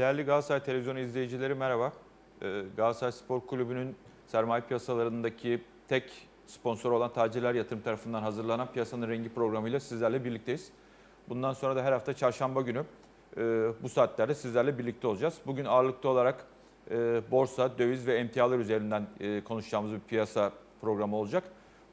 Değerli Galatasaray Televizyonu izleyicileri merhaba. Ee, Galatasaray Spor Kulübü'nün sermaye piyasalarındaki tek sponsor olan Tacirler Yatırım tarafından hazırlanan Piyasanın Rengi programıyla sizlerle birlikteyiz. Bundan sonra da her hafta çarşamba günü e, bu saatlerde sizlerle birlikte olacağız. Bugün ağırlıklı olarak e, borsa, döviz ve emtialar üzerinden e, konuşacağımız bir piyasa programı olacak.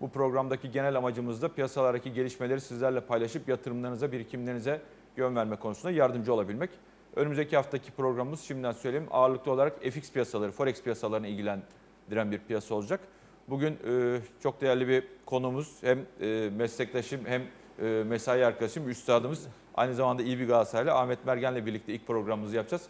Bu programdaki genel amacımız da piyasalardaki gelişmeleri sizlerle paylaşıp yatırımlarınıza, birikimlerinize yön verme konusunda yardımcı olabilmek. Önümüzdeki haftaki programımız şimdiden söyleyeyim ağırlıklı olarak FX piyasaları, Forex piyasalarını ilgilendiren bir piyasa olacak. Bugün e, çok değerli bir konumuz hem e, meslektaşım hem e, mesai arkadaşım, üstadımız aynı zamanda iyi bir Galatasaraylı Ahmet Mergen'le birlikte ilk programımızı yapacağız.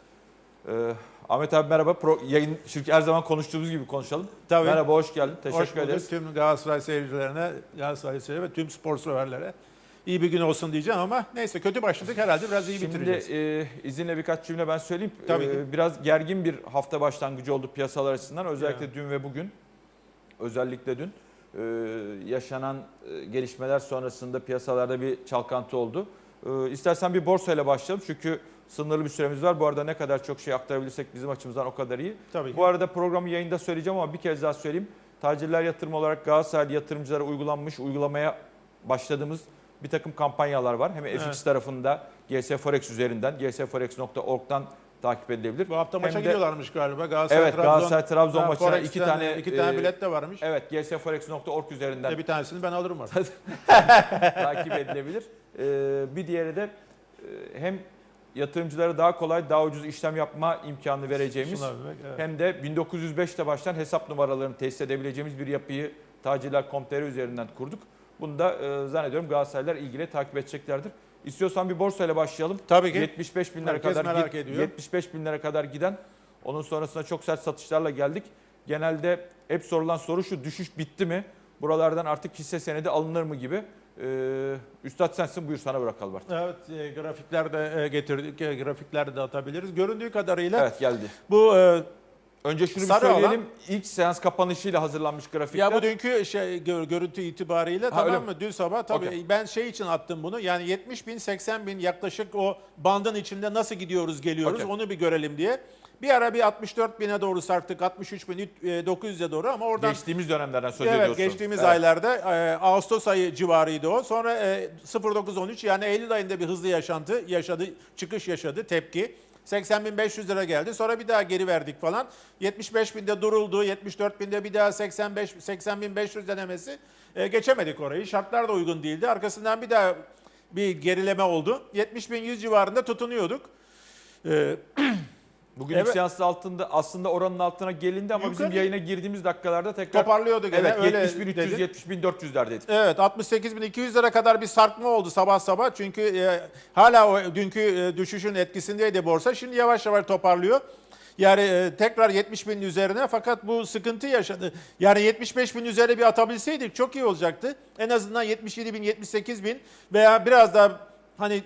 E, Ahmet abi merhaba. Pro, yayın şirket her zaman konuştuğumuz gibi konuşalım. Tabii. Merhaba, hoş geldin. Teşekkür Hoş bulduk. ederiz. Tüm Galatasaray seyircilerine, Galatasaray seyircilerine ve tüm spor severlere iyi bir gün olsun diyeceğim ama neyse kötü başladık herhalde biraz iyi Şimdi bitireceğiz. e, izinle birkaç cümle ben söyleyeyim. Tabii E, biraz gergin bir hafta başlangıcı oldu piyasalar açısından. Özellikle Ya. dün ve bugün. Özellikle dün e, yaşanan e, gelişmeler sonrasında piyasalarda bir çalkantı oldu. E, istersen bir borsayla başlayalım çünkü sınırlı bir süremiz var. Bu arada ne kadar çok şey aktarabilirsek bizim açımızdan o kadar iyi. Tabii ki. Bu arada programı yayında söyleyeceğim ama bir kez daha söyleyeyim. Tacirler yatırım olarak Galatasaraylı yatırımcılara uygulanmış, uygulamaya başladığımız bir takım kampanyalar var. Hem FX Evet. tarafında GS Forex üzerinden, gsforex.org'dan takip edilebilir. Bu hafta maça de- gidiyorlarmış galiba. Galatasaray Evet, Galatasaray Trabzon maçına Forex'ten iki tane iki tane e, bilet de varmış. Evet, gsforex.org üzerinden E, bir tanesini ben alırım artık. takip edilebilir. Ee, bir diğeri de e, hem yatırımcılara daha kolay, daha ucuz işlem yapma imkanı vereceğimiz Sunabilmek, evet. hem de 1905'te başlayan hesap numaralarını tesis edebileceğimiz bir yapıyı tacirler.com.tr üzerinden kurduk. Bunu da e, zannediyorum Galatasaraylılar ilgili takip edeceklerdir. İstiyorsan bir borsayla başlayalım. Tabii ki. 75 bin lira Herkes kadar merak ediyor. 75 bin lira kadar giden onun sonrasında çok sert satışlarla geldik. Genelde hep sorulan soru şu düşüş bitti mi? Buralardan artık hisse senedi alınır mı gibi. Ee, Üstad sensin buyur sana bırakalım artık. Evet, e, grafikler de e, getirdik. E, grafikler de atabiliriz. Göründüğü kadarıyla Evet geldi. bu e, Önce şunu bir Sarı söyleyelim. İlk seans kapanışıyla hazırlanmış grafikler. Ya bu dünkü şey gör- görüntü itibariyle Ha, tamam mı? Dün sabah tabii Okey. ben şey için attım bunu. Yani 70 bin 80 bin yaklaşık o bandın içinde nasıl gidiyoruz geliyoruz Okey. onu bir görelim diye. Bir ara bir 64 bine doğru sarktık 63 bin 900'e doğru ama oradan geçtiğimiz dönemlerden söz Evet ediyorsun. geçtiğimiz Evet. aylarda e, Ağustos ayı civarıydı o. Sonra e, 09-13 yani Eylül ayında bir hızlı yaşantı yaşadı, çıkış yaşadı, tepki. 80.500 lira geldi. Sonra bir daha geri verdik falan. 75 binde duruldu. 74 binde bir daha 85 80.500 denemesi. E, geçemedik orayı. Şartlar da uygun değildi. Arkasından bir daha bir gerileme oldu. 70.100 civarında tutunuyorduk. E, Bugün Evet. seansın altında aslında oranın altına gelindi ama bizim Yukarı- yayına girdiğimiz dakikalarda tekrar toparlıyordu gene. Evet öyle 70 bin 300 dedi. 70 bin 400'lerdeydik. Evet 68.200 lira kadar bir sarkma oldu sabah sabah. Çünkü e, hala o dünkü e, düşüşün etkisindeydi borsa. Şimdi yavaş yavaş toparlıyor. Yani e, tekrar 70 bin üzerine fakat bu sıkıntı yaşadı. Yani 75 bin üzerine bir atabilseydik çok iyi olacaktı. En azından 77 bin, 78 bin veya biraz daha hani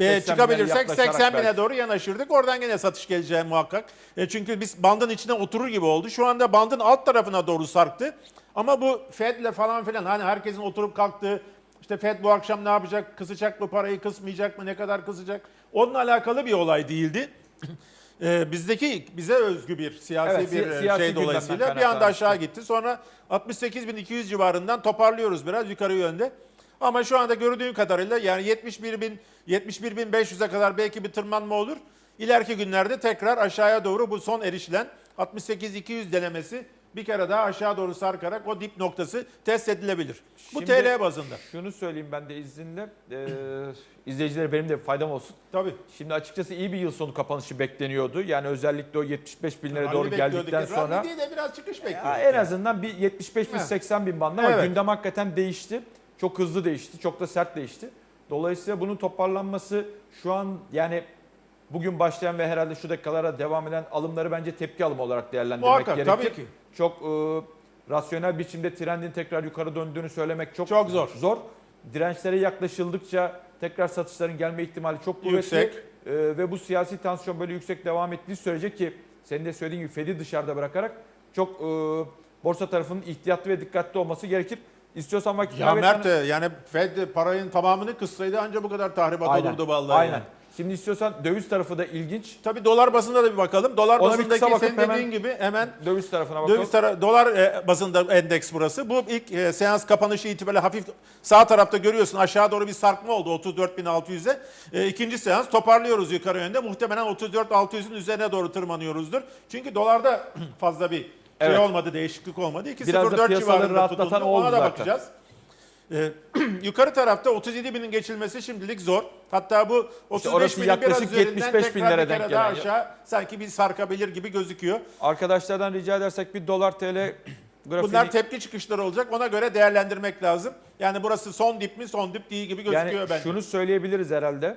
e, 80 çıkabilirsek bine 80 bine belki. doğru yanaşırdık. Oradan gene satış geleceği muhakkak. E, çünkü biz bandın içine oturur gibi oldu. Şu anda bandın alt tarafına doğru sarktı. Ama bu Fed'le falan filan hani herkesin oturup kalktığı işte Fed bu akşam ne yapacak? Kısacak mı parayı, kısmayacak mı? Ne kadar kısacak? Onunla alakalı bir olay değildi. E, bizdeki bize özgü bir siyasi Evet, bir si- e, siyasi şey dolayısıyla bir anda aşağı gitti. Sonra 68.200 civarından toparlıyoruz biraz yukarı yönde. Ama şu anda gördüğüm kadarıyla yani 71 bin 71.500'e kadar belki bir tırmanma olur. İleriki günlerde tekrar aşağıya doğru bu son erişilen 68.200 denemesi bir kere daha aşağı doğru sarkarak o dip noktası test edilebilir. Bu Şimdi- TL bazında. Şunu söyleyeyim ben de izninle. Ee, izleyicilere benim de faydam olsun. Tabii. Şimdi açıkçası iyi bir yıl sonu kapanışı bekleniyordu. Yani özellikle o 75 bin lira doğru Rally bekliyorduk. geldikten sonra Rally değil de biraz çıkış bekliyorduk. en azından bir 75 bin Ha. 80 bin bandı ama Evet. gündem hakikaten değişti. Çok hızlı değişti. Çok da sert değişti. Dolayısıyla bunun toparlanması şu an yani bugün başlayan ve herhalde şu dakikalara devam eden alımları bence tepki alımı olarak değerlendirmek Muhakkak gerekir. tabii ki. Çok e, rasyonel biçimde trendin tekrar yukarı döndüğünü söylemek çok, Çok zor. Zor. Dirençlere yaklaşıldıkça tekrar satışların gelme ihtimali çok kuvvetli. Yüksek. E, ve bu siyasi tansiyon böyle yüksek devam ettiği sürece ki senin de söylediğin gibi Fed'i dışarıda bırakarak çok e, borsa tarafının ihtiyatlı ve dikkatli olması gerekir. İstiyorsan vakit Ya Mert yani Fed parayın tamamını kıssaydı ancak bu kadar tahribat Aynen, olurdu vallahi. Aynen. yani. Şimdi istiyorsan döviz tarafı da ilginç. Tabii dolar bazında da bir bakalım. Dolar Ona bir kısa bakıp senin hemen- dediğin gibi hemen Döviz tarafına bakalım. Döviz tara- dolar e, bazında endeks burası. Bu ilk e, seans kapanışı itibariyle hafif sağ tarafta görüyorsun aşağı doğru bir sarkma oldu 34.600'e. E, ikinci seans toparlıyoruz yukarı yönde. Muhtemelen 34.600'ün üzerine doğru tırmanıyoruzdur. Çünkü dolarda fazla bir şey Evet. olmadı, değişiklik olmadı. Biraz da 2.04 piyasaları civarında tutuldu. Ona da zaten. bakacağız. E, yukarı tarafta 37 binin geçilmesi şimdilik zor. Hatta bu 35 orası binin yaklaşık biraz üzerinden 75 tekrar binlere bir kere denk daha aşağı sanki bir sarkabilir gibi gözüküyor. Arkadaşlardan rica edersek bir dolar TL grafiğini Bunlar tepki çıkışları olacak. Ona göre değerlendirmek lazım. Yani burası son dip mi son dip değil gibi gözüküyor yani bence. şunu söyleyebiliriz herhalde.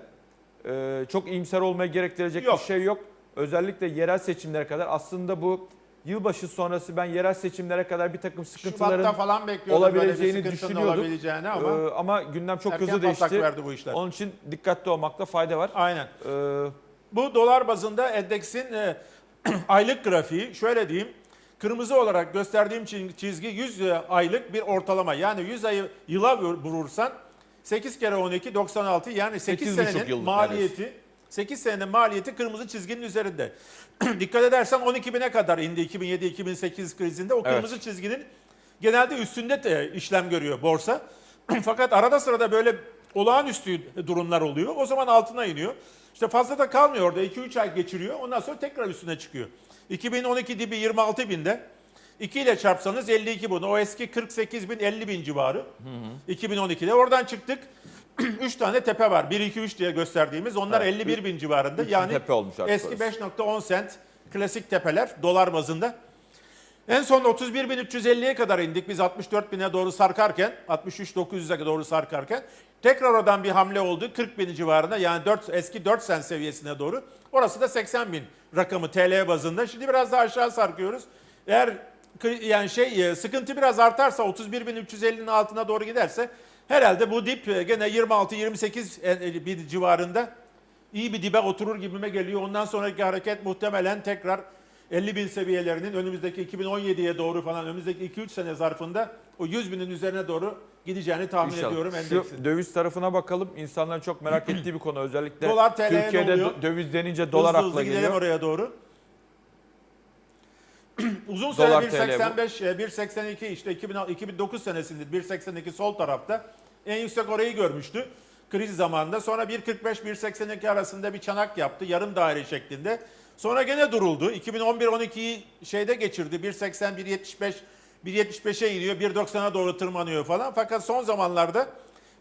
Ee, çok iyimser olmaya gerektirecek Yok. bir şey yok. Özellikle yerel seçimlere kadar aslında bu yılbaşı sonrası ben yerel seçimlere kadar bir takım sıkıntıların Şubat'ta falan bekliyordum böyle bir olabileceğini düşünüyorduk. olabileceğini ama Ee, ama gündem çok hızlı değişti. verdi bu işler. Onun için dikkatli olmakta fayda var. Aynen. Ee, Bu dolar bazında endeksin e, aylık grafiği şöyle diyeyim. Kırmızı olarak gösterdiğim çi- çizgi 100 aylık bir ortalama. Yani 100 ayı yıla vur- vurursan 8 kere 12 96 yani 8 8,5 senenin maliyeti 8 senenin maliyeti kırmızı çizginin üzerinde. Dikkat edersen 12 bine kadar indi 2007-2008 krizinde. O Evet. kırmızı çizginin genelde üstünde de işlem görüyor borsa. Fakat arada sırada böyle olağanüstü durumlar oluyor. O zaman altına iniyor. İşte fazla da kalmıyor orada. 2-3 ay geçiriyor. Ondan sonra tekrar üstüne çıkıyor. 2012 dibi 26 binde. 2 ile çarpsanız 52 bunu. O eski 48 bin 50 bin civarı. 2012'de. Oradan çıktık. 3 tane tepe var. 1, 2, 3 diye gösterdiğimiz. Onlar Evet. 51 bin civarında. Yani tepe olmuş eski orası. 5.10 sent klasik tepeler dolar bazında. En son 31.350'ye kadar indik biz 64.000'e doğru sarkarken, 63.900'e doğru sarkarken tekrar oradan bir hamle oldu 40.000 civarında yani 4, eski 4 sen seviyesine doğru. Orası da 80.000 rakamı TL bazında. Şimdi biraz daha aşağı sarkıyoruz. Eğer yani şey e, sıkıntı biraz artarsa 31.350'nin altına doğru giderse herhalde bu dip e, gene 26-28 e, bir civarında iyi bir dibe oturur gibime geliyor. Ondan sonraki hareket muhtemelen tekrar 50 bin seviyelerinin önümüzdeki 2017'ye doğru falan önümüzdeki 2-3 sene zarfında o 100 binin üzerine doğru gideceğini tahmin İnşallah. ediyorum Şu endeksin. döviz tarafına bakalım. İnsanların çok merak ettiği bir konu. Özellikle Dolar Türkiye'de oluyor? dö- döviz denince dolar hızlı akla hızlı geliyor. oraya doğru. Uzun süre Dolar TL 1.85, e, 1.82 işte 2000 2009 senesinde 1.82 sol tarafta en yüksek orayı görmüştü kriz zamanında. Sonra 1.45-1.82 arasında bir çanak yaptı yarım daire şeklinde. Sonra gene duruldu. 2011-12'yi şeyde geçirdi. 1.80, 1.75, 1.75'e iniyor, 1.90'a doğru tırmanıyor falan. Fakat son zamanlarda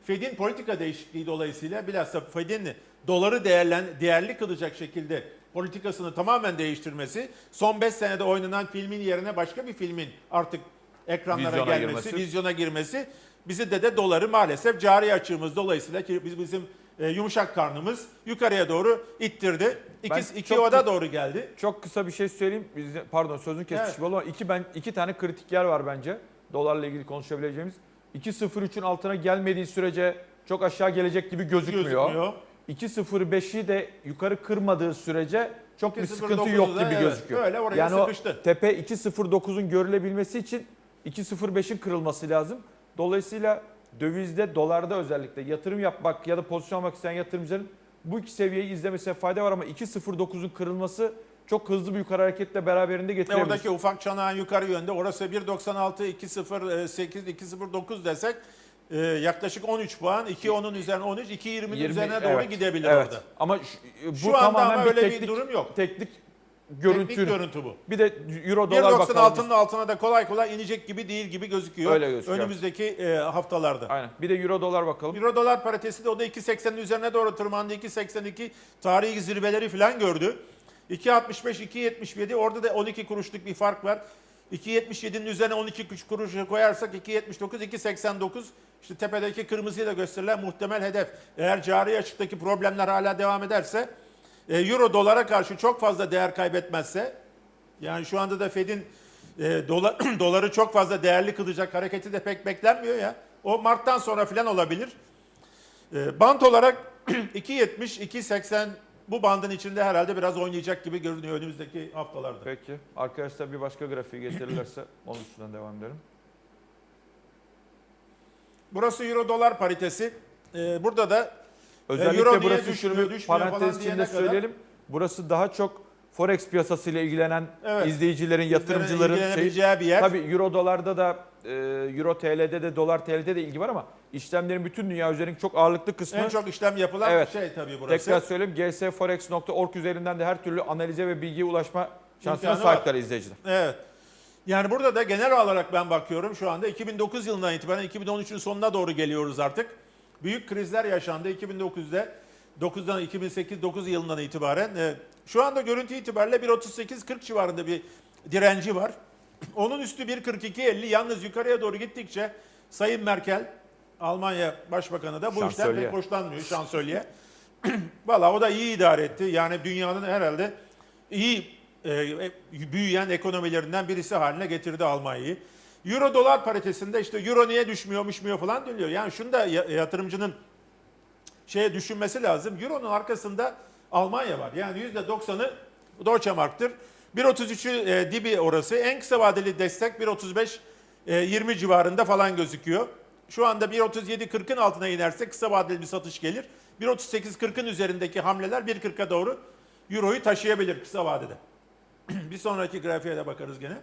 Fed'in politika değişikliği dolayısıyla bilhassa Fed'in doları değerlen, değerli kılacak şekilde politikasını tamamen değiştirmesi, son 5 senede oynanan filmin yerine başka bir filmin artık ekranlara Vizyona gelmesi, girmesi. vizyona girmesi bizi de de doları maalesef cari açığımız dolayısıyla ki biz bizim e, yumuşak karnımız yukarıya doğru ittirdi. İki, Ben iki çok oda doğru geldi. Çok kısa bir şey söyleyeyim. Biz pardon sözünü kesmiş Evet. ama iki ben iki tane kritik yer var bence. Dolarla ilgili konuşabileceğimiz. 2.03'ün altına gelmediği sürece çok aşağı gelecek gibi gözükmüyor. Gözükmüyor. 2.05'i de yukarı kırmadığı sürece çok bir 2.09'u sıkıntı yok gibi evet, gözüküyor. öyle oraya yani sıkıştı. o tepe 2.09'un görülebilmesi için 2.05'in kırılması lazım. Dolayısıyla dövizde, dolarda özellikle yatırım yapmak ya da pozisyon almak isteyen yatırımcıların bu iki seviyeyi izlemesine fayda var ama 2.09'un kırılması çok hızlı bir yukarı hareketle beraberinde getirebilir. oradaki ufak çanağın yukarı yönde orası 1.96, 2.08, 2.09 desek e, yaklaşık 13 puan. 2.10'un üzerine 13, 2.20'nin 20 üzerine doğru evet, gidebilir evet. orada. Ama şu, bu Şu anda ama bir öyle teknik, bir durum yok. teknik görüntü. Teknik görüntü bu. Bir de euro dolar bakalım. 1.96'nın altına da kolay kolay inecek gibi değil gibi gözüküyor. Öyle gözüküyor. Önümüzdeki e, haftalarda. Aynen. Bir de euro dolar bakalım. Euro dolar paritesi de o da 2.80'in üzerine doğru tırmandı. 2.82 tarihi zirveleri falan gördü. 2.65, 2.77 orada da 12 kuruşluk bir fark var. 2.77'nin üzerine 12 kuruş koyarsak 2.79, 2.89 işte tepedeki kırmızıyla gösterilen muhtemel hedef. Eğer cari açıktaki problemler hala devam ederse e, Euro dolara karşı çok fazla değer kaybetmezse yani şu anda da Fed'in e, dola, doları çok fazla değerli kılacak hareketi de pek beklenmiyor ya. O Mart'tan sonra falan olabilir. E, bant olarak 2.70, 2.80 bu bandın içinde herhalde biraz oynayacak gibi görünüyor önümüzdeki haftalarda. Peki. Arkadaşlar bir başka grafiği getirirlerse onun üstünden devam edelim. Burası Euro dolar paritesi. E, burada da Özellikle Euro burası düşmüyor, düşmüyor falan parantez içinde kadar- söyleyelim. Burası daha çok forex piyasasıyla ilgilenen Evet. izleyicilerin, yatırımcıların şey, bir yer. Tabii Euro dolarda da e, Euro TL'de de dolar TL'de de ilgi var ama işlemlerin bütün dünya üzerindeki çok ağırlıklı kısmı En çok işlem yapılan Evet. şey tabii burası. tekrar söyleyeyim gsforex.org üzerinden de her türlü analize ve bilgiye ulaşma şansına İmkanı var. sahipler izleyiciler. Evet. Yani burada da genel olarak ben bakıyorum şu anda 2009 yılından itibaren 2013'ün sonuna doğru geliyoruz artık. Büyük krizler yaşandı 2009'da. 9'dan 2008-9 yılından itibaren. e, Şu anda görüntü itibariyle 1.38-40 civarında bir direnci var. Onun üstü 1.42-50 yalnız yukarıya doğru gittikçe Sayın Merkel Almanya Başbakanı da bu işten pek hoşlanmıyor şansölye. Valla o da iyi idare etti. Yani dünyanın herhalde iyi e, büyüyen ekonomilerinden birisi haline getirdi Almanya'yı. Euro dolar paritesinde işte euro niye düşmüyor, düşmüyor falan deniliyor. Yani şunu da ya- yatırımcının şeye düşünmesi lazım. Euro'nun arkasında Almanya var. Yani %90'ı Deutsche Mark'tır. 1.33'ü e, dibi orası. En kısa vadeli destek 1.35 e, 20 civarında falan gözüküyor. Şu anda 1.37-40'ın altına inerse kısa vadeli bir satış gelir. 1.38-40'ın üzerindeki hamleler 1.40'a doğru Euro'yu taşıyabilir kısa vadede. bir sonraki grafiğe de bakarız gene.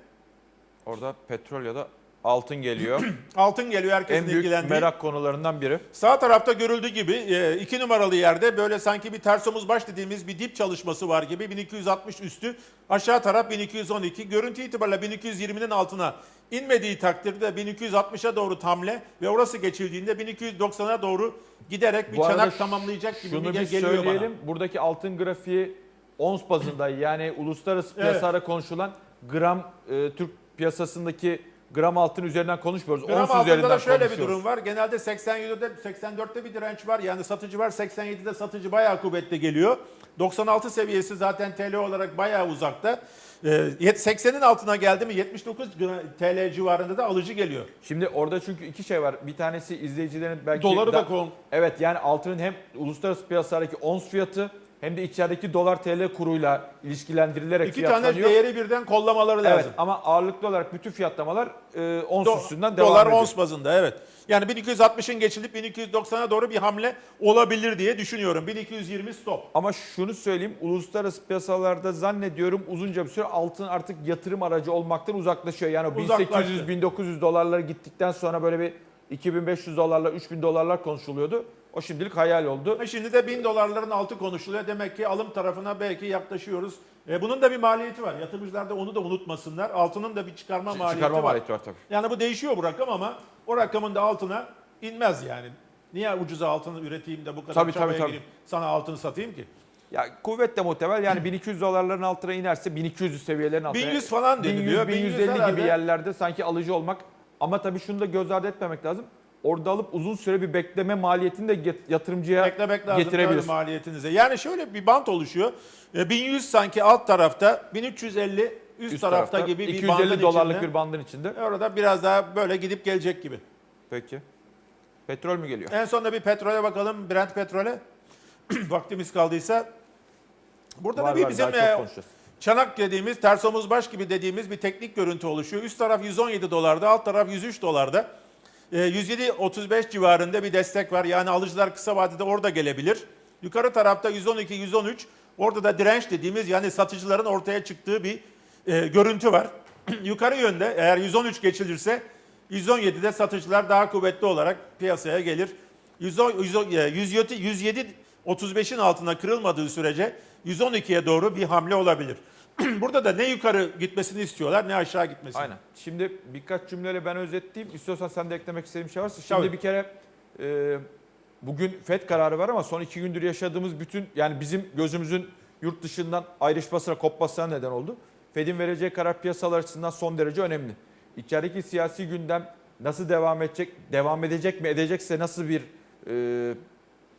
Orada petrol ya da altın geliyor. Altın geliyor herkesin en büyük ilgilendiği. merak konularından biri. Sağ tarafta görüldüğü gibi e, iki numaralı yerde böyle sanki bir ters omuz baş dediğimiz bir dip çalışması var gibi 1260 üstü aşağı taraf 1212 görüntü itibariyle 1220'nin altına inmediği takdirde 1260'a doğru hamle ve orası geçildiğinde 1290'a doğru giderek bir Bu arada çanak tamamlayacak gibi Şunu bir bir geliyor söyleyelim. Buradaki altın grafiği ons bazında yani uluslararası Evet. piyasada konuşulan gram e, Türk piyasasındaki gram altın üzerinden konuşmuyoruz. Gram ons altında üzerinden da şöyle bir konuşuyoruz. durum var. Genelde 87'de 84'te bir direnç var. Yani satıcı var. 87'de satıcı bayağı kuvvetli geliyor. 96 seviyesi zaten TL olarak bayağı uzakta. Ee, 80'in altına geldi mi 79 TL civarında da alıcı geliyor. Şimdi orada çünkü iki şey var. Bir tanesi izleyicilerin belki Doları da da- kon. Evet yani altının hem uluslararası piyasadaki ons fiyatı hem de içerideki dolar TL kuruyla ilişkilendirilerek İki tane fiyatlanıyor. değeri birden kollamaları Evet lazım. ama ağırlıklı olarak bütün fiyatlamalar e, ons Do- üstünden devam dolar ediyor. ons bazında evet. Yani 1260'ın geçilip 1290'a doğru bir hamle olabilir diye düşünüyorum. 1220 stop. Ama şunu söyleyeyim, uluslararası piyasalarda zannediyorum uzunca bir süre altın artık yatırım aracı olmaktan uzaklaşıyor. Yani o Uzaklaştı. 1800-1900 dolarlara gittikten sonra böyle bir 2500 dolarlar, 3000 dolarlar konuşuluyordu. O şimdilik hayal oldu. Şimdi de 1000 dolarların altı konuşuluyor. Demek ki alım tarafına belki yaklaşıyoruz. E bunun da bir maliyeti var. Yatırımcılar da onu da unutmasınlar. Altının da bir çıkarma maliyeti Çıkarma var. maliyeti var tabii. Yani bu değişiyor bu rakam ama o rakamın da altına inmez yani. Niye ucuza altını üreteyim de bu kadar Tabii, çabaya tabii, tabii. gireyim sana altını satayım ki? Ya kuvvetle muhtemel yani 1200 dolarların altına inerse 1200 seviyelerin altına. 1100 falan deniliyor. 1100, 1100 1150 herhalde. gibi yerlerde sanki alıcı olmak. Ama tabii şunu da göz ardı etmemek lazım. Orada alıp uzun süre bir bekleme maliyetini de yatırımcıya Beklemek lazım getirebilir. tabii maliyetinize. Yani şöyle bir bant oluşuyor. E, 1100 sanki alt tarafta, 1350 üst, Üst tarafta, gibi bir 250 bandın dolarlık içinde. bir bandın içinde. Orada biraz daha böyle gidip gelecek gibi. Peki. Petrol mü geliyor? En sonunda bir petrole bakalım. Brent petrole. Vaktimiz kaldıysa. Burada Var da bir var, bizim e, çanak dediğimiz, ters omuz baş gibi dediğimiz bir teknik görüntü oluşuyor. Üst taraf 117 dolarda, alt taraf 103 dolarda. E, 107-35 civarında bir destek var. Yani alıcılar kısa vadede orada gelebilir. Yukarı tarafta 112-113. Orada da direnç dediğimiz yani satıcıların ortaya çıktığı bir e, görüntü var. Yukarı yönde eğer 113 geçilirse 117'de satıcılar daha kuvvetli olarak piyasaya gelir. 110 110 e, 107 107 35'in altına kırılmadığı sürece 112'ye doğru bir hamle olabilir. Burada da ne yukarı gitmesini istiyorlar ne aşağı gitmesini. Aynen. Şimdi birkaç cümleyle ben özetleyeyim. İstiyorsan sen de eklemek istediğin bir şey varsa. Şimdi Tabii. bir kere e, bugün FED kararı var ama son iki gündür yaşadığımız bütün yani bizim gözümüzün yurt dışından ayrışmasına, kopmasına neden oldu. FED'in vereceği karar piyasalar açısından son derece önemli. İçerideki siyasi gündem nasıl devam edecek, devam edecek mi, edecekse nasıl bir e,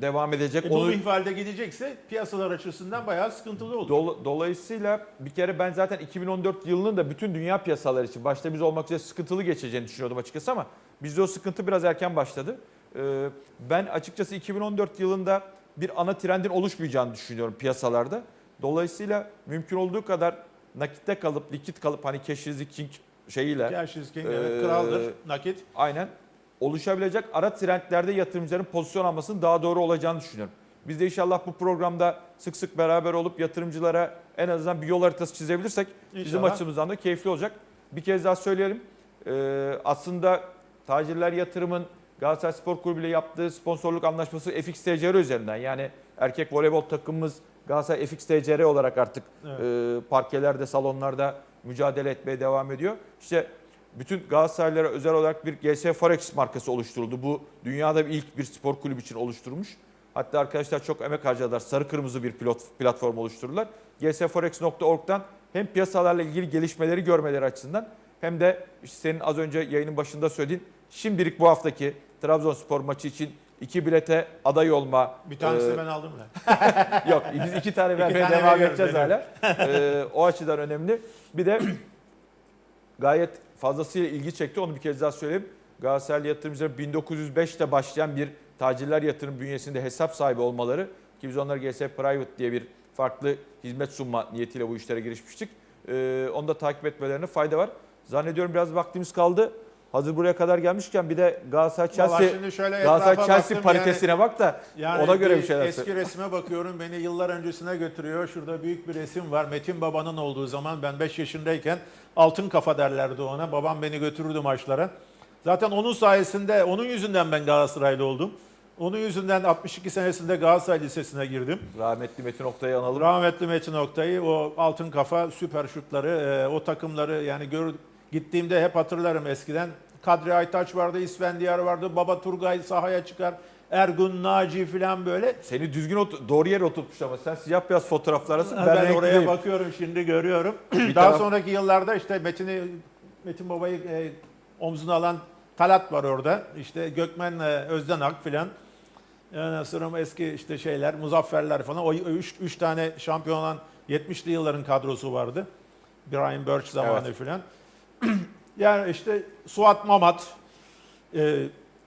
devam edecek E, onu ihvalde gidecekse piyasalar açısından bayağı sıkıntılı olur. Dol- Dolayısıyla bir kere ben zaten 2014 yılının da bütün dünya piyasaları için başta biz olmak üzere sıkıntılı geçeceğini düşünüyordum açıkçası ama bizde o sıkıntı biraz erken başladı. Ee, Ben açıkçası 2014 yılında bir ana trendin oluşmayacağını düşünüyorum piyasalarda. Dolayısıyla mümkün olduğu kadar nakitte kalıp, likit kalıp hani the king şeyiyle is king, Ee, evet, kraldır, nakit. aynen oluşabilecek ara trendlerde yatırımcıların pozisyon almasının daha doğru olacağını düşünüyorum. Biz de inşallah bu programda sık sık beraber olup yatırımcılara en azından bir yol haritası çizebilirsek bizim İnşallah. açımızdan da keyifli olacak. Bir kez daha söyleyelim. Ee, aslında tacirler yatırımın Galatasaray Spor Kulübü ile yaptığı sponsorluk anlaşması FXTCR üzerinden. Yani erkek voleybol takımımız Galatasaray FXTCR olarak artık Evet. e, parkelerde, salonlarda mücadele etmeye devam ediyor. İşte bütün Galatasaraylılara özel olarak bir GS Forex markası oluşturuldu. Bu dünyada ilk bir spor kulübü için oluşturmuş. Hatta arkadaşlar çok emek harcadılar. Sarı kırmızı bir pilot platform oluşturdular. gsforex.org'dan hem piyasalarla ilgili gelişmeleri görmeleri açısından hem de işte senin az önce yayının başında söylediğin şimdilik bu haftaki Trabzonspor maçı için iki bilete aday olma. Bir tanesini e, ben aldım da. Yok biz iki tane vermeye tane devam edeceğiz hala. Ee, o açıdan önemli. Bir de gayet fazlasıyla ilgi çekti. Onu bir kez daha söyleyeyim. Galatasaraylı yatırımcıların 1905'te başlayan bir tacirler yatırım bünyesinde hesap sahibi olmaları ki biz onları GS Private diye bir farklı hizmet sunma niyetiyle bu işlere girişmiştik. Ee, onu da takip etmelerine fayda var. Zannediyorum biraz vaktimiz kaldı. Hazır buraya kadar gelmişken bir de Galatasaray Chelsea Galatasaray Chelsea paritesine bak da Yani ona göre bir bir şeyler Eski söyle. resme bakıyorum beni yıllar öncesine götürüyor. Şurada büyük bir resim var. Metin Baba'nın olduğu zaman ben 5 yaşındayken altın kafa derlerdi ona. Babam beni götürürdü maçlara. Zaten onun sayesinde, onun yüzünden ben Galatasaraylı oldum. Onun yüzünden 62 senesinde Galatasaray Lisesi'ne girdim. Rahmetli Metin Oktay'ı analım. Rahmetli Metin Oktay'ı, o altın kafa süper şutları, e, o takımları yani gör, gittiğimde hep hatırlarım eskiden. Kadri Aytaç vardı, İsfendiyar vardı, Baba Turgay sahaya çıkar, Ergun, Naci falan böyle. Seni düzgün ot- doğru yere oturtmuş ama sen siyah beyaz fotoğraflarasın. Ben, Ben, oraya bakıyorum şimdi görüyorum. Bir Daha taraf- sonraki yıllarda işte Metin'i Metin Baba'yı e, omzuna alan Talat var orada. İşte Gökmen e, Özdenak filan. Ondan sonra eski işte şeyler, Muzafferler falan. O üç, üç tane şampiyon olan 70'li yılların kadrosu vardı. Brian Birch zamanı Evet. filan. yani işte Suat Mamat, e,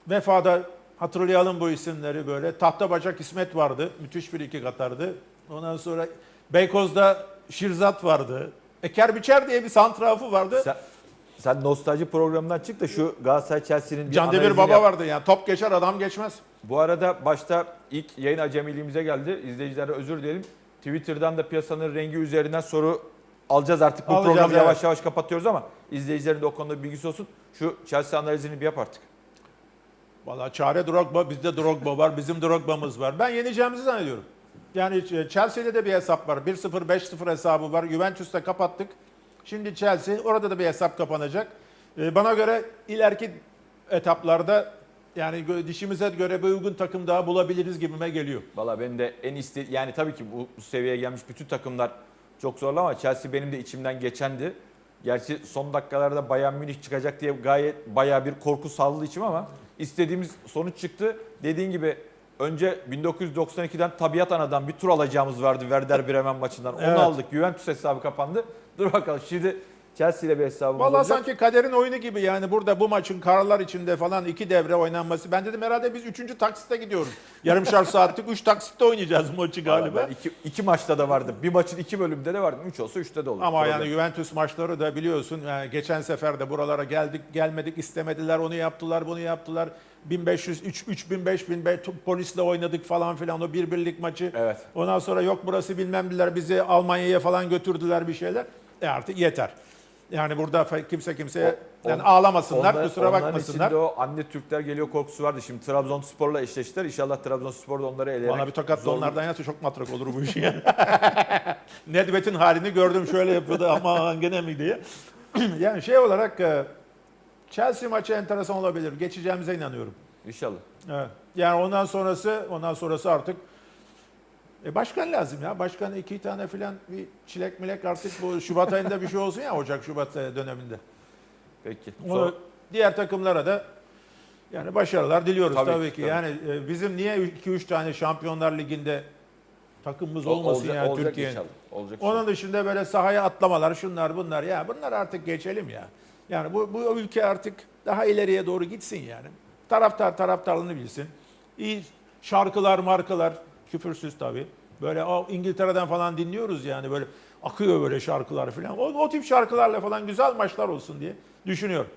Vefa'da hatırlayalım bu isimleri böyle. Tahta Bacak İsmet vardı. Müthiş bir iki katardı. Ondan sonra Beykoz'da Şirzat vardı. Eker Biçer diye bir santrafı vardı. Sen, sen nostalji programından çık da şu Galatasaray Chelsea'nin bir Demir Baba yap. vardı yani. Top geçer adam geçmez. Bu arada başta ilk yayın acemiliğimize geldi. İzleyicilere özür dilerim. Twitter'dan da piyasanın rengi üzerinden soru alacağız artık. Bu Alacağız, programı evet. yavaş yavaş kapatıyoruz ama izleyicilerin de o konuda bilgisi olsun. Şu Chelsea analizini bir yap artık. Valla çare Drogba, bizde Drogba var, bizim Drogba'mız var. Ben yeneceğimizi zannediyorum. Yani e, Chelsea'de de bir hesap var. 1-0, 5-0 hesabı var. Juventus'ta kapattık. Şimdi Chelsea, orada da bir hesap kapanacak. E, Bana göre ileriki etaplarda yani dişimize göre bir uygun takım daha bulabiliriz gibime geliyor. Valla benim de en iste yani tabii ki bu seviyeye gelmiş bütün takımlar çok zorlu ama Chelsea benim de içimden geçendi. Gerçi son dakikalarda Bayern Münih çıkacak diye gayet bayağı bir korku saldı içim ama istediğimiz sonuç çıktı. Dediğin gibi önce 1992'den Tabiat Ana'dan bir tur alacağımız vardı Werder Bremen maçından. Onu Evet. aldık. Juventus hesabı kapandı. Dur bakalım şimdi Chelsea ile bir hesabımız Vallahi olacak. sanki kaderin oyunu gibi yani burada bu maçın kararlar içinde falan iki devre oynanması. Ben dedim herhalde biz üçüncü taksitte gidiyoruz. Yarımşar saatlik üç taksitte oynayacağız bu maçı galiba. Ben iki, iki maçta da vardı. Bir maçın iki bölümde de vardı. Üç olsa üçte de olur. Ama Problem. yani Juventus maçları da biliyorsun yani geçen sefer de buralara geldik gelmedik istemediler onu yaptılar bunu yaptılar. 1500 3 3000 5000 be- polisle oynadık falan filan o bir birlik maçı. Evet. Ondan sonra yok burası bilmem diler bizi Almanya'ya falan götürdüler bir şeyler. E artık yeter. Yani burada kimse kimseye O- yani ağlamasınlar Onlar- kusura onların bakmasınlar. içinde o anne Türkler geliyor korkusu vardı. Şimdi Trabzonspor'la eşleştiler. İnşallah Trabzonspor da onları eleyerek... Bana bir tokat da zor- onlardan yatsa çok matrak olur bu iş yani. Nedvet'in halini gördüm şöyle yapıyordu ama gene mi diye. yani şey olarak e, Chelsea maçı enteresan olabilir. Geçeceğimize inanıyorum. İnşallah. Evet. Yani ondan sonrası ondan sonrası artık e başkan lazım ya. Başkan iki tane filan bir çilek milek artık bu Şubat ayında bir şey olsun ya Ocak Şubat döneminde. Peki. Onu diğer takımlara da yani başarılar diliyoruz tabii, Tabii ki, ki. tabii. Yani e, bizim niye 2-3 tane Şampiyonlar Ligi'nde takımımız olmasın olacak, yani olacak Türkiye'nin. inşallah. Olacak Onun dışında böyle sahaya atlamalar şunlar bunlar ya bunlar artık geçelim ya. Yani bu, bu ülke artık daha ileriye doğru gitsin yani. Taraftar taraftarlığını bilsin. İyi şarkılar markalar küfürsüz tabii. Böyle o İngiltere'den falan dinliyoruz yani böyle akıyor böyle şarkılar falan. O, o tip şarkılarla falan güzel maçlar olsun diye düşünüyorum.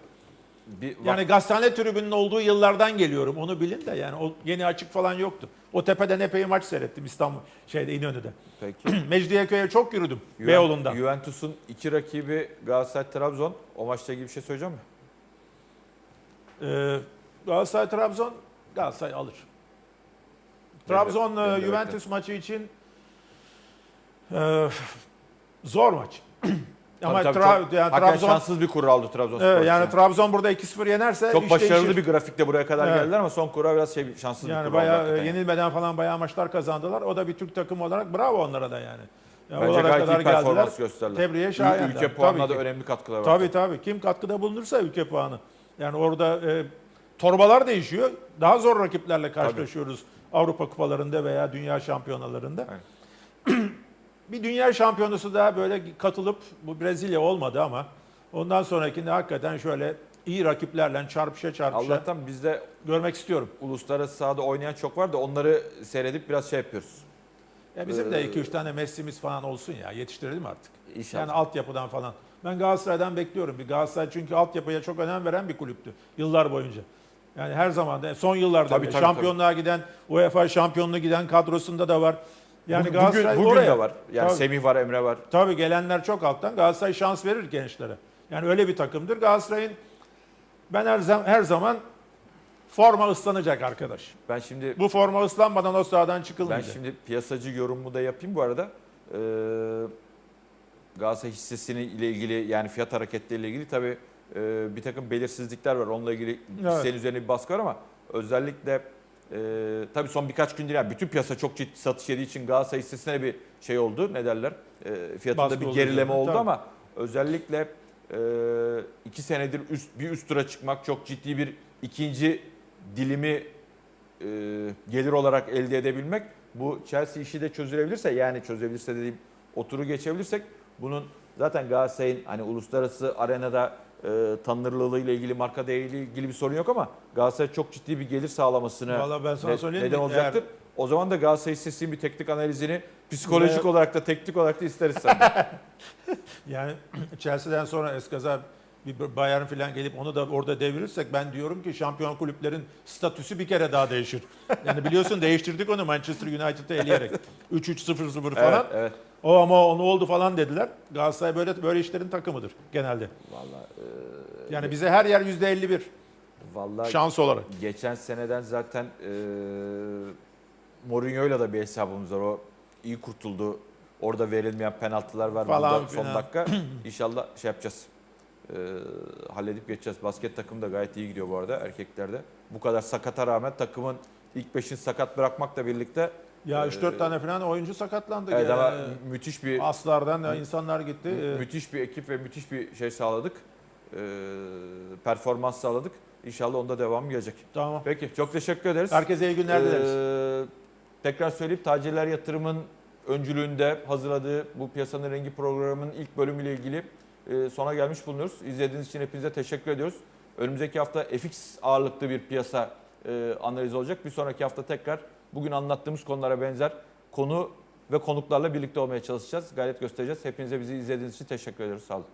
bir Yani gazete tribünün olduğu yıllardan geliyorum. Onu bilin de yani o yeni açık falan yoktu. O tepeden epey maç seyrettim İstanbul şeyde İnönü'de. peki. Mecidiyeköy'e çok yürüdüm Juven- Beyoğlu'ndan. Juventus'un iki rakibi Galatasaray Trabzon. O maçla ilgili bir şey söyleyeceğim mi? Ee, Galatasaray Trabzon Galatasaray alır. Trabzon benim de e, Juventus maçı için e, zor maç. Ama Tabii tabii, Tra- çok- yani Trabzon şanssız bir kura aldı Trabzonspor. Evet, yani yani. Trabzon burada 2-0 yenerse Çok başarılı değişir. bir grafikte buraya kadar Evet. geldiler ama son kura biraz şey şanssız bir Yani kura oldu bayağı hakikaten. e, yenilmeden falan bayağı maçlar kazandılar. O da bir Türk takımı olarak bravo onlara da yani. yani Bence gayet iyi kadar geldiler. performans gösterdiler. Tebriğe şayanlar. Ülke Tabii puanına da ki. önemli katkıları var. Tabii tabii. Kim katkıda bulunursa ülke puanı. Yani orada e, torbalar değişiyor. Daha zor rakiplerle karşılaşıyoruz Avrupa kupalarında veya dünya şampiyonalarında. bir dünya şampiyonası daha böyle katılıp bu Brezilya olmadı ama ondan sonrakinde hakikaten şöyle iyi rakiplerle çarpışa çarpışa Allah'tan bizde görmek istiyorum. uluslararası sahada oynayan çok var da onları seyredip biraz şey yapıyoruz. Ya bizim de Ee, 2-3 tane Messi'miz falan olsun ya yetiştirelim artık. İnşallah. Yani altyapıdan falan. Ben Galatasaray'dan bekliyorum. Bir Galatasaray çünkü altyapıya çok önem veren bir kulüptü yıllar boyunca. Yani her zaman da son yıllarda Tabii, tabii, şampiyonluğa giden UEFA şampiyonluğu giden kadrosunda da var. Yani bugün, Galatasaray bugün oraya. de var. Yani Tabii. Semih var, Emre var. Tabii gelenler çok alttan. Galatasaray şans verir gençlere. Yani öyle bir takımdır. Galatasaray'ın ben her zaman, her zaman forma ıslanacak arkadaş. Ben şimdi Bu forma ıslanmadan o sahadan ben çıkılmayacak. şimdi piyasacı yorumumu da yapayım bu arada. Ee, Galatasaray hissesini ile ilgili yani fiyat hareketleriyle ilgili tabii e, bir takım belirsizlikler var. Onunla ilgili Evet. hissenin üzerine bir baskı var ama özellikle e, tabii son birkaç gündür yani bütün piyasa çok ciddi satış yediği için Galatasaray hissesine bir şey oldu. Ne derler? E, fiyatında Baskı bir gerileme oldu tabii. ama özellikle e, iki senedir üst bir üst tura çıkmak çok ciddi bir ikinci dilimi e, gelir olarak elde edebilmek bu Chelsea işi de çözülebilirse yani çözebilirse dediğim oturu geçebilirsek bunun zaten Galatasaray'ın hani uluslararası arenada e, tanınırlığıyla ilgili marka değeriyle ilgili bir sorun yok ama Galatasaray çok ciddi bir gelir sağlamasına Vallahi ben sana ne- söyleyeyim neden mi? olacaktır. Eğer- O zaman da Galatasaray hissesinin bir teknik analizini psikolojik Ve- olarak da teknik olarak da isteriz senden. Yani Chelsea'den sonra eskaza bir Bayern falan gelip onu da orada devirirsek ben diyorum ki şampiyon kulüplerin statüsü bir kere daha değişir. Yani biliyorsun değiştirdik onu Manchester United'ı eleyerek. 3-3-0-0 evet, falan. evet. O ama onu oldu falan dediler. Galatasaray böyle böyle işlerin takımıdır genelde. Vallahi Yani bize her yer %51 vallahi şans olarak. Geçen seneden zaten e, Mourinho'yla da bir hesabımız var. O iyi kurtuldu. Orada verilmeyen penaltılar var. Falan Burada son dakika İnşallah şey yapacağız. E, halledip geçeceğiz. Basket takım da gayet iyi gidiyor bu arada erkeklerde. Bu kadar sakata rağmen takımın ilk beşini sakat bırakmakla birlikte Ya Ee, 3-4 tane falan oyuncu sakatlandı. evet Ya. ama müthiş bir Aslardan da insanlar gitti. Ee, müthiş bir ekip ve müthiş bir şey sağladık. E, performans sağladık. İnşallah onda devam gelecek. Tamam. Peki çok teşekkür ederiz. Herkese iyi günler dileriz. Ee, tekrar söyleyip tacirler yatırımın öncülüğünde hazırladığı bu piyasanın rengi programının ilk bölümüyle ilgili e, sona gelmiş bulunuyoruz. İzlediğiniz için hepinize teşekkür ediyoruz. Önümüzdeki hafta FX ağırlıklı bir piyasa e, analizi olacak. Bir sonraki hafta tekrar bugün anlattığımız konulara benzer konu ve konuklarla birlikte olmaya çalışacağız. Gayret göstereceğiz. Hepinize bizi izlediğiniz için teşekkür ediyoruz. Sağ olun.